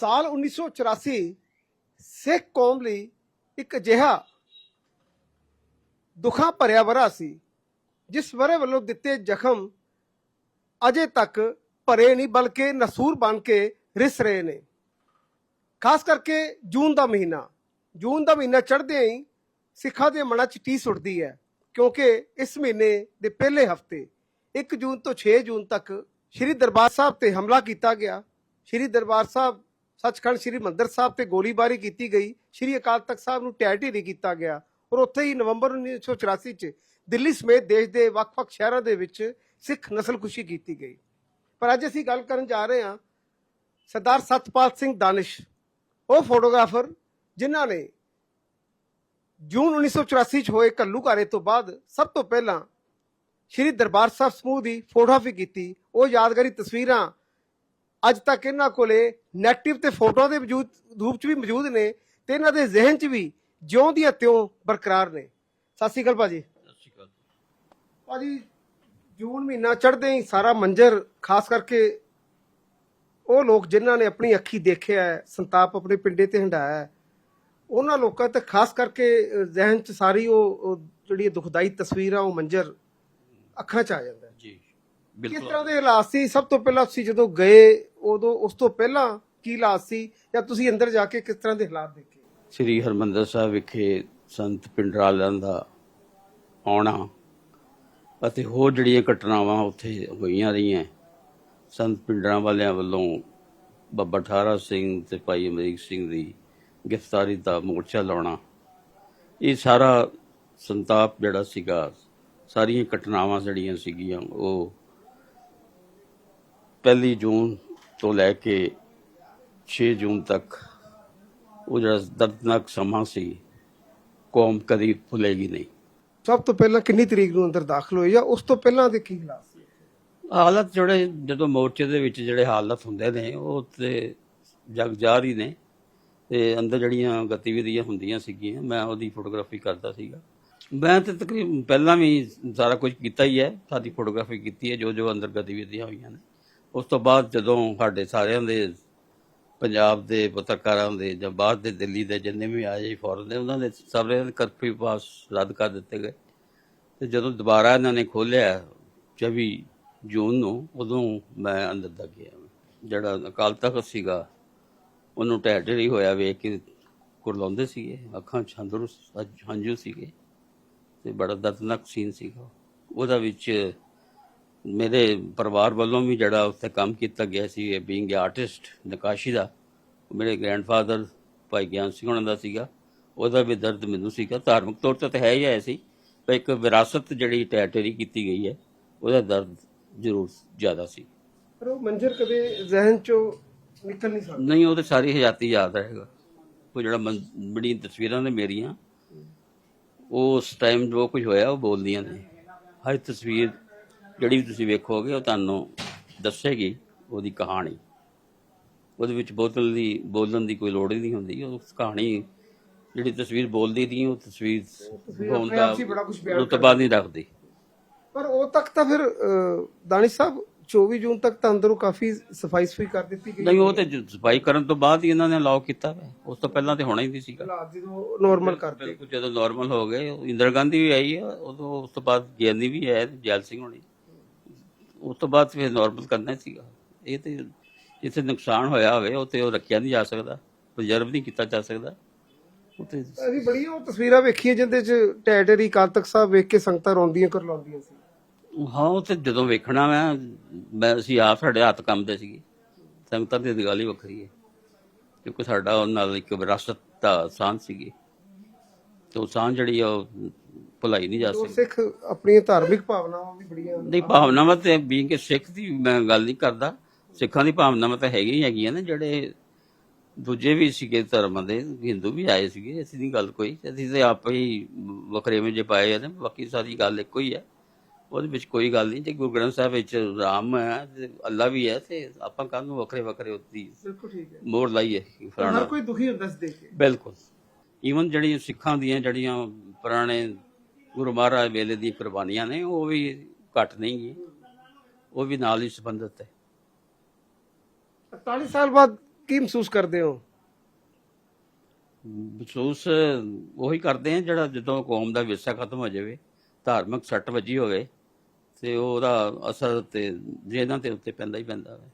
ਸਾਲ 1984 ਸਿੱਖ ਕੌਮ ਲਈ ਇੱਕ ਅਜਿਹਾ ਦੁੱਖਾਂ ਭਰਿਆ ਵਰਾ ਸੀ, ਜਿਸ ਵਰੇ ਵੱਲੋਂ ਦਿੱਤੇ ਜ਼ਖਮ ਅਜੇ ਤੱਕ ਭਰੇ ਨਹੀਂ, ਬਲਕਿ ਨਸੂਰ ਬਣ ਕੇ ਰਿਸ ਰਹੇ ਨੇ। ਖਾਸ ਕਰਕੇ ਜੂਨ ਦਾ ਮਹੀਨਾ। ਜੂਨ ਦਾ ਮਹੀਨਾ ਚੜ੍ਹਦੇ ਹੀ ਸਿੱਖਾਂ ਦੇ ਮਨਾਂ 'ਚ ਟੀ ਸੁੱਟਦੀ ਹੈ, ਕਿਉਂਕਿ ਇਸ ਮਹੀਨੇ ਦੇ ਪਹਿਲੇ ਹਫ਼ਤੇ 1 ਜੂਨ ਤੋਂ 6 ਜੂਨ ਤੱਕ ਸ੍ਰੀ ਦਰਬਾਰ ਸਾਹਿਬ ਤੇ ਹਮਲਾ ਕੀਤਾ ਗਿਆ। ਸ੍ਰੀ ਦਰਬਾਰ ਸਾਹਿਬ ਸੱਚਖੰਡ ਸ੍ਰੀ ਮੰਦਰ ਸਾਹਿਬ ਤੇ ਗੋਲੀਬਾਰੀ ਕੀਤੀ ਗਈ। ਸ੍ਰੀ ਅਕਾਲ ਤਖਤ ਸਾਹਿਬ ਨੂੰ ਢਹਿ ਢੇਰੀ ਕੀਤਾ ਗਿਆ। ਔਰ ਉੱਥੇ ਹੀ ਨਵੰਬਰ 1984 ਚ ਦਿੱਲੀ ਸਮੇਤ ਦੇਸ਼ ਦੇ ਵੱਖ-ਵੱਖ ਸ਼ਹਿਰਾਂ ਦੇ ਵਿੱਚ ਸਿੱਖ ਨਸਲਕੁਸ਼ੀ ਕੀਤੀ ਗਈ। ਪਰ ਅੱਜ ਅਸੀਂ ਗੱਲ ਕਰਨ ਜਾ ਰਹੇ ਹਾਂ ਸਰਦਾਰ ਸਤਪਾਲ ਸਿੰਘ ਦਾਨਿਸ਼, ਉਹ ਫੋਟੋਗ੍ਰਾਫਰ ਜਿਨ੍ਹਾਂ ਨੇ ਜੂਨ 1984 ਚ ਹੋਏ ਘੱਲੂਘਾਰੇ ਤੋਂ ਬਾਅਦ ਸਭ ਤੋਂ ਪਹਿਲਾਂ ਸ਼੍ਰੀ ਦਰਬਾਰ ਸਾਹਿਬ ਸਮੂਹ ਦੀ ਫੋਟੋਗ੍ਰਾਫੀ ਕੀਤੀ। ਉਹ ਯਾਦਗਾਰੀ ਤਸਵੀਰਾਂ ਅੱਜ ਤੱਕ ਇਹਨਾਂ ਕੋਲੇ ਨੈਗੇਟਿਵ ਤੇ ਫੋਟੋਆਂ ਦੇ ਵਜੂਦ ਰੂਪ ਚ ਵੀ ਮੌਜੂਦ ਨੇ ਤੇ ਇਹਨਾਂ ਦੇ ਜ਼ਿਹਨ ਚ ਵੀ ਜਿਉਂ ਦੀਆਂ ਤਿਉਂ ਬਰਕਰਾਰ ਨੇ। ਸਤਿ ਸ਼੍ਰੀ ਅਕਾਲ ਭਾਜੀ। ਸਤਿ ਸ਼੍ਰੀ ਅਕਾਲ। ਭਾਜੀ ਜੂਨ ਮਹੀਨਾ ਚੜ੍ਹਦੇ ਹੀ ਸਾਰਾ ਮੰਜ਼ਰ ਖਾਸ ਕਰਕੇ ਉਹ ਲੋਕ ਜਿਨ੍ਹਾਂ ਨੇ ਆਪਣੀ ਅੱਖੀ ਦੇਖਿਆ ਹੈ ਸੰਤਾਪ ਆਪਣੇ ਪਿੰਡੇ ਤੇ ਹੰਡਾਇਆ ਹੈ ਉਹਨਾਂ ਲੋਕਾਂ ਤੇ ਖਾਸ ਕਰਕੇ ਜ਼ਿਹਨ ਚ ਸਾਰੀ ਉਹ ਜਿਹੜੀ ਦੁਖਦਾਈ ਤਸਵੀਰਾਂ ਉਹ ਮੰਜ਼ਰ ਅੱਖਾਂ ਚ ਆ ਜਾਂਦਾ ਜੀ। ਕਿਸ ਤਰ੍ਹਾਂ ਦੇ ਹਾਲਾਤ ਸੀ? ਸਭ ਤੋਂ ਪਹਿਲਾਂ ਤੁਸੀਂ ਜਦੋਂ ਗਏ ਉਦੋਂ ਉਸ ਤੋਂ ਪਹਿਲਾਂ ਕੀ ਹਾਲਾਤ ਸੀ? ਜਾਂ ਤੁਸੀਂ ਅੰਦਰ ਜਾ ਕੇ ਕਿਸ ਤਰ੍ਹਾਂ ਦੇ ਹਾਲਾਤ ਦੇਖੇ? ਸ੍ਰੀ ਹਰਮੰਦਰ ਸਾਹਿਬ ਵਿਖੇ ਸੰਤ ਪਿੰਡਰਾਲਿਆਂ ਦਾ ਆਉਣਾ ਅਤੇ ਹੋਰ ਜਿਹੜੀਆਂ ਘਟਨਾਵਾਂ ਉੱਥੇ ਹੋਈਆਂ ਰਹੀਆਂ ਸੰਤ ਪਿੰਡਰਾਂ ਵਾਲਿਆਂ ਵੱਲੋਂ ਬੱਬਾ ਠਾਰਾ ਸਿੰਘ ਤੇ ਭਾਈ ਅਮਰੀਕ ਸਿੰਘ ਦੀ ਗ੍ਰਿਫਤਾਰੀ ਦਾ ਮੋਰਚਾ ਲਾਉਣਾ ਇਹ ਸਾਰਾ ਸੰਤਾਪ ਜਿਹੜਾ ਸੀਗਾ ਸਾਰੀਆਂ ਘਟਨਾਵਾਂ ਜਿਹੜੀਆਂ ਸੀਗੀਆਂ ਉਹ ਪਹਿਲੀ ਜੂਨ ਤੋਂ ਲੈ ਕੇ 6 ਜੂਨ ਤੱਕ ਉਹ ਜਿਹੜਾ ਦਰਦਨਾਕ ਸਮਾਂ ਸੀ ਕੌਮ ਕਦੀ ਭੁੱਲੇਗੀ ਨਹੀਂ। ਸਭ ਤੋਂ ਪਹਿਲਾਂ ਕਿੰਨੀ ਤਰੀਕ ਨੂੰ ਅੰਦਰ ਦਾਖਲ ਹੋਏ ਜਾਂ ਉਸ ਤੋਂ ਪਹਿਲਾਂ ਦੇ ਕੀ ਹਾਲਾਤ ਸੀ? ਹਾਲਤ ਜਿਹੜੇ ਜਦੋਂ ਮੋਰਚੇ ਦੇ ਵਿੱਚ ਜਿਹੜੇ ਹਾਲਤ ਹੁੰਦੇ ਨੇ ਉਹ ਤੇ ਜਗ ਜਾਰੀ ਨੇ ਤੇ ਅੰਦਰ ਜਿਹੜੀਆਂ ਗਤੀਵਿਧੀਆਂ ਹੁੰਦੀਆਂ ਸੀਗੀਆਂ ਮੈਂ ਉਹਦੀ ਫੋਟੋਗ੍ਰਾਫੀ ਕਰਦਾ ਸੀਗਾ। ਮੈਂ ਤੇ ਤਕਰੀਬਨ ਪਹਿਲਾਂ ਵੀ ਸਾਰਾ ਕੁਝ ਕੀਤਾ ਹੀ ਹੈ ਸਾਡੀ ਫੋਟੋਗ੍ਰਾਫੀ ਕੀਤੀ ਹੈ ਜੋ ਜੋ ਅੰਦਰ ਗਤੀਵਿਧੀਆਂ ਹੋਈਆਂ ਨੇ। ਉਸ ਤੋਂ ਬਾਅਦ ਜਦੋਂ ਸਾਡੇ ਸਾਰਿਆਂ ਦੇ ਪੰਜਾਬ ਦੇ ਪੱਤਰਕਾਰਾਂ ਦੇ ਜਾਂ ਬਾਹਰ ਦੇ ਦਿੱਲੀ ਦੇ ਜਿੰਨੇ ਵੀ ਆਏ ਫੋਰਨ ਦੇ, ਉਹਨਾਂ ਦੇ ਸਾਰਿਆਂ ਦੇ ਕਰਫਿਊ ਪਾਸ ਰੱਦ ਕਰ ਦਿੱਤੇ ਗਏ। ਤੇ ਜਦੋਂ ਦੁਬਾਰਾ ਇਹਨਾਂ ਨੇ ਖੋਲ੍ਹਿਆ 24 ਜੂਨ ਨੂੰ, ਉਦੋਂ ਮੈਂ ਅੰਦਰ ਦਾ ਗਿਆ। ਜਿਹੜਾ ਅਕਾਲ ਤਖਤ ਸੀਗਾ, ਉਹਨੂੰ ਢਹਿ ਢੇਰੀ ਹੋਇਆ ਵੇਖ ਕੇ ਕੁਰਲਾਉਂਦੇ ਸੀਗੇ, ਅੱਖਾਂ 'ਚ ਹੰਝੂ ਹੰਝੂ ਸੀਗੇ ਤੇ ਬੜਾ ਦਰਦਨਾਕ ਸੀਨ ਸੀਗਾ। ਉਹਦਾ ਵਿੱਚ ਮੇਰੇ ਪਰਿਵਾਰ ਵੱਲੋਂ ਵੀ ਜਿਹੜਾ ਉੱਥੇ ਕੰਮ ਕੀਤਾ ਗਿਆ ਸੀ ਬੀਇੰਗ ਆਰਟਿਸਟ ਨਕਾਸ਼ੀ ਦਾ ਮੇਰੇ ਗ੍ਰੈਂਡਫਾਦਰ ਭਾਈ ਗਿਆਨ ਸਿੰਘ ਉਹਨਾਂ ਦਾ ਸੀਗਾ। ਉਹਦਾ ਵੀ ਦਰਦ ਮੈਨੂੰ ਸੀਗਾ। ਧਾਰਮਿਕ ਤੌਰ ਤੇ ਤਾਂ ਹੈ ਹੀ ਹੈ ਸੀ ਪਰ ਇੱਕ ਵਿਰਾਸਤ ਜਿਹੜੀ ਟੈਟਰੀ ਕੀਤੀ ਗਈ ਹੈ ਉਹਦਾ ਦਰਦ ਜ਼ਰੂਰ ਜ਼ਿਆਦਾ ਸੀ। ਪਰ ਉਹ ਮੰਜ਼ਰ ਕਦੇ ਜ਼ਿਹਨ ਚੋਂ ਨਿਕਲ ਨਹੀਂ ਸਕਦਾ। ਨਹੀਂ ਉਹ ਤੇ ਸਾਰੀ ਹਯਾਤੀ ਯਾਦ ਰਹੇਗਾ। ਉਹ ਜਿਹੜਾ ਬੜੀ ਤਸਵੀਰਾਂ ਨੇ ਮੇਰੀਆਂ ਉਹ ਉਸ ਟਾਈਮ ਜੋ ਕੁਝ ਹੋਇਆ ਉਹ ਬੋਲਦੀਆਂ ਨੇ। ਹਰ ਤਸਵੀਰ ਜਿਹੜੀ ਵੀ ਤੁਸੀਂ ਵੇਖੋਗੇ ਉਹ ਤੁਹਾਨੂੰ ਦੱਸੇਗੀ ਉਹਦੀ ਕਹਾਣੀ। ਉਹਦੇ ਵਿੱਚ ਬੋਤਲ ਦੀ ਬੋਲਣ ਦੀ ਕੋਈ ਲੋੜ ਹੀ ਨਹੀਂ ਹੁੰਦੀ। ਉਹ ਕਹਾਣੀ ਜਿਹੜੀ ਤਸਵੀਰ ਬੋਲਦੀ ਦੀ ਉਹ ਤਸਵੀਰ ਹੋਣ ਦਾ ਰੁਤਬਾ ਨਹੀਂ ਰੱਖਦੀ। ਪਰ ਉਹ ਤੱਕ ਤਾਂ ਫਿਰ ਦਾਨਿਸ਼ ਸਾਹਿਬ 24 ਜੂਨ ਤੱਕ ਤਾਂ ਅੰਦਰੋਂ ਕਾਫੀ ਸਫ਼ਾਈ ਸੁਫਾਈ ਕਰ ਦਿੱਤੀ ਗਈ ਨਹੀਂ ਉਹ ਤੇ ਸਫ਼ਾਈ ਕਰਨ ਤੋਂ ਬਾਅਦ ਹੀ ਇਹਨਾਂ ਨੇ ਅਲਾਉ ਕੀਤਾ। ਉਸ ਤੋਂ ਪਹਿਲਾਂ ਤੇ ਹੋਣਾ ਹੀ ਨਹੀਂ ਸੀਗਾ। ਹਾਲਾਤ ਜਦੋਂ ਨਾਰਮਲ ਕਰਦੇ। ਬਿਲਕੁਲ ਜਦੋਂ ਨਾਰਮਲ ਹੋ ਗਏ ਇੰਦਰਾ ਗਾਂਧੀ ਵੀ ਆਈ ਆ ਉਦੋਂ ਉਸ ਤੋਂ ਬਾਅਦ ਗਿਆਨੀ ਵੀ ਆਇਆ ਜੈਲ ਸਿੰਘ ਹੋਣੀ। ਉਸ ਤੋਂ ਬਾਅਦ ਫਿਰ ਨਾਰਮਲ ਕਰਨਾ ਸੀਗਾ। ਇਹ ਤੇ ਜਿੱਥੇ ਨੁਕਸਾਨ ਹੋਇਆ ਹੋਵੇ ਉੱਥੇ ਉਹ ਰੱਖਿਆ ਨਹੀਂ ਜਾ ਸਕਦਾ ਪ੍ਰੀਜ਼ਰਵ ਨਹੀਂ ਕੀਤਾ ਜਾ ਸਕਦਾ। ਉੱਥੇ ਅਸੀਂ ਬੜੀਆਂ ਉਹ ਤਸਵੀਰਾਂ ਵੇਖੀਆਂ ਜਿੰਦੇ ਚ ਟੈਟਰੀ ਤਖਤ ਸਾਹਿਬ ਵੇਖ ਕੇ ਸੰਗਤਾਂ ਰੋਂਦੀਆਂ ਕਰ ਲਾਉਂਦੀਆਂ ਸੀ। ਹਾਂ ਉੱਥੇ ਜਦੋਂ ਵੇਖਣਾ ਮੈਂ ਮੈਂ ਅਸੀਂ ਆਪ ਸਾਡੇ ਹੱਥ ਕੰਮਦੇ ਸੀਗੇ। ਸੰਗਤਾਂ ਦੀ ਗੱਲ ਹੀ ਵੱਖਰੀ ਹੈ। ਕਿਉਂਕਿ ਸਾਡਾ ਉਹਨਾਂ ਨਾਲ ਇੱਕ ਵਿਰਾਸਤ ਦਾ ਸਾਂਝ ਸੀਗੀ। ਤੇ ਉਹ ਸਾਂਝ ਜਿਹੜੀ ਉਹ ਭੁਲਾਈ ਨਹੀਂ ਜਾ ਸਕਦੀ। ਸਿੱਖ ਆਪਣੀਆਂ ਧਾਰਮਿਕ ਭਾਵਨਾਵਾਂ ਵੀ ਬੜੀਆਂ ਨਹੀਂ ਭਾਵਨਾਵਾਂ ਤੇ ਵੀ ਕਿ ਸਿੱਖ ਦੀ ਮੈਂ ਗੱਲ ਨਹੀਂ ਕਰਦਾ। ਸਿੱਖਾਂ ਦੀ ਭਾਵਨਾਵਾਂ ਤਾਂ ਹੈਗੀਆਂ ਹੀ ਹੈਗੀਆਂ ਨੇ ਜਿਹੜੇ ਦੂਜੇ ਵੀ ਸੀਗੇ ਧਰਮਾਂ ਦੇ ਹਿੰਦੂ ਵੀ ਆਏ ਸੀਗੇ ਅਸੀਂ ਨਹੀਂ ਗੱਲ ਕੋਈ। ਅਸੀਂ ਤੇ ਆਪੇ ਹੀ ਵਖਰੇਵੇਂ ਜੇ ਪਾਏ ਨੇ ਬਾਕੀ ਸਾਰੀ ਗੱਲ ਇੱਕੋ ਹੀ ਹੈ ਉਹਦੇ ਵਿੱਚ ਕੋਈ ਗੱਲ ਨਹੀਂ ਜੇ ਗੁਰੂ ਗ੍ਰੰਥ ਸਾਹਿਬ ਵਿੱਚ ਰਾਮ ਹੈ ਤੇ ਅੱਲਾ ਵੀ ਹੈ ਤੇ ਆਪਾਂ ਕੱਲ ਨੂੰ ਵੱਖਰੇ ਵੱਖਰੇ ਉੱਤੀ ਬਿਲਕੁਲ ਠੀਕ ਹੈ। ਮੋੜ ਲਾਈਏ ਫਲਾਣਾ ਹਰ ਕੋਈ ਦੁਖੀ ਹੁੰਦਾ ਸੀ ਦੇਖ ਕੇ। ਬਿਲਕੁਲ। ਈਵਨ ਜਿਹੜੀਆਂ ਸਿੱਖਾਂ ਦੀਆਂ ਜਿਹੜੀਆਂ ਪੁਰਾਣੇ ਗੁਰੂ ਮਹਾਰਾਜ ਵੇਲੇ ਦੀਆਂ ਕੁਰਬਾਨੀਆਂ ਨੇ ਉਹ ਵੀ ਘੱਟ ਨਹੀਂ ਗਈ ਉਹ ਵੀ ਨਾਲ ਹੀ ਸੰਬੰਧਿਤ ਹੈ। 40 ਸਾਲ ਬਾਅਦ ਕੀ ਮਹਿਸੂਸ ਕਰਦੇ ਹੋ? ਮਹਿਸੂਸ ਉਹੀ ਕਰਦੇ ਆ ਜਿਹੜਾ ਜਦੋਂ ਕੌਮ ਦਾ ਵਿਰਸਾ ਖਤਮ ਹੋ ਜਾਵੇ ਧਾਰਮਿਕ ਸੱਟ ਵੱਜੀ ਹੋਵੇ ਤੇ ਉਹਦਾ ਅਸਰ ਤੇ ਜਿਹਨਾਂ ਤੇ ਉੱਤੇ ਪੈਂਦਾ ਹੀ ਪੈਂਦਾ ਹੈ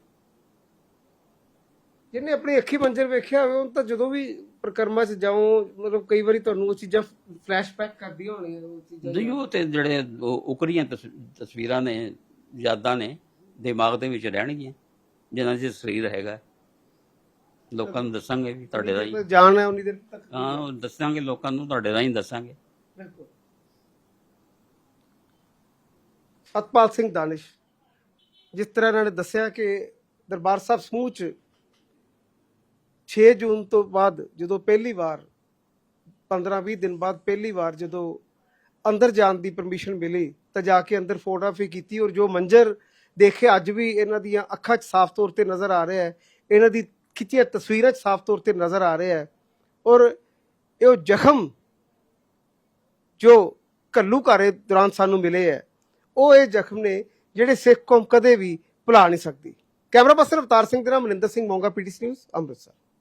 ਜਿਹਨੇ ਆਪਣੀ ਅੱਖੀ ਮੰਜ਼ਰ ਵੇਖਿਆ ਹੋਵੇ ਉਹ ਤਾਂ ਜਦੋਂ ਵੀ ਪ੍ਰਕਰਮਾ 'ਚ ਜਾਓ ਮਤਲਬ ਕਈ ਵਾਰੀ ਤੁਹਾਨੂੰ ਉਹ ਚੀਜ਼ਾਂ ਫਲੈਸ਼ਬੈਕ ਕਰਦੀਆਂ ਹੋਣੀਆਂ ਉਹ ਚੀਜ਼ਾਂ ਨਹੀਂ ਉਹ ਤੇ ਜਿਹੜੇ ਉਹ ਉਕਰੀਆਂ ਤਸ- ਤਸਵੀਰਾਂ ਨੇ ਯਾਦਾਂ ਨੇ ਦਿਮਾਗ ਦੇ ਵਿੱਚ ਰਹਿਣਗੀਆਂ ਜਿਨ੍ਹਾਂ 'ਚ ਸਰੀਰ ਹੈਗਾ। ਲੋਕਾਂ ਨੂੰ ਦੱਸਾਂਗੇ ਵੀ ਤੁਹਾਡੇ ਰਾਹੀਂ। ਜਾਣ ਹੈ ਉਨੀ ਦੇਰ ਤੱਕ। ਹਾਂ ਉਹ ਦੱਸਾਂਗੇ ਲੋਕਾਂ ਨੂੰ ਤੁਹਾਡੇ ਰਾਹੀਂ ਦੱਸਾਂਗੇ। ਬਿਲਕੁਲ। ਸਤਪਾਲ ਸਿੰਘ ਦਾਨਿਸ਼ ਜਿਸ ਤਰ੍ਹਾਂ ਇਹਨਾਂ ਨੇ ਦੱਸਿਆ ਕਿ ਦਰਬਾਰ ਸਾਹਿਬ ਸਮੂਹ ਚ 6 ਜੂਨ ਤੋਂ ਬਾਅਦ ਜਦੋਂ ਪਹਿਲੀ ਵਾਰ 15-20 ਦਿਨ ਬਾਅਦ ਪਹਿਲੀ ਵਾਰ ਜਦੋਂ ਅੰਦਰ ਜਾਣ ਦੀ ਪਰਮਿਸ਼ਨ ਮਿਲੀ, ਤਾਂ ਜਾ ਕੇ ਅੰਦਰ ਫੋਟੋਗ੍ਰਾਫੀ ਕੀਤੀ ਔਰ ਜੋ ਮੰਜ਼ਰ ਦੇਖੇ, ਅੱਜ ਵੀ ਇਹਨਾਂ ਦੀਆਂ ਅੱਖਾਂ 'ਚ ਸਾਫ਼ ਤੌਰ ਤੇ ਨਜ਼ਰ ਆ ਰਿਹਾ ਹੈ। ਇਹਨਾਂ ਦੀ ਖਿੱਚੀਆਂ ਤਸਵੀਰਾਂ 'ਚ ਸਾਫ਼ ਤੌਰ ਤੇ ਨਜ਼ਰ ਆ ਰਿਹਾ ਹੈ ਔਰ ਇਹ ਜ਼ਖਮ ਜੋ ਕੱਲੂ ਘਾਰੇ ਦੌਰਾਨ ਸਾਨੂੰ ਮਿਲੇ ਹੈ, ਉਹ ਇਹ ਜ਼ਖਮ ਨੇ ਜਿਹੜੇ ਸਿੱਖ ਕੌਮ ਕਦੇ ਵੀ ਭੁਲਾ ਨਹੀਂ ਸਕਦੀ। ਕੈਮਰਾ ਪਰਸਨ ਅਵਤਾਰ ਸਿੰਘ ਦੇ ਨਾਲ ਮਨਿੰਦਰ ਸਿੰਘ ਮੋਂਗਾ ਪੀਟੀਸੀ ਨਿਊਜ਼ ਅੰਮ੍ਰਿਤਸਰ।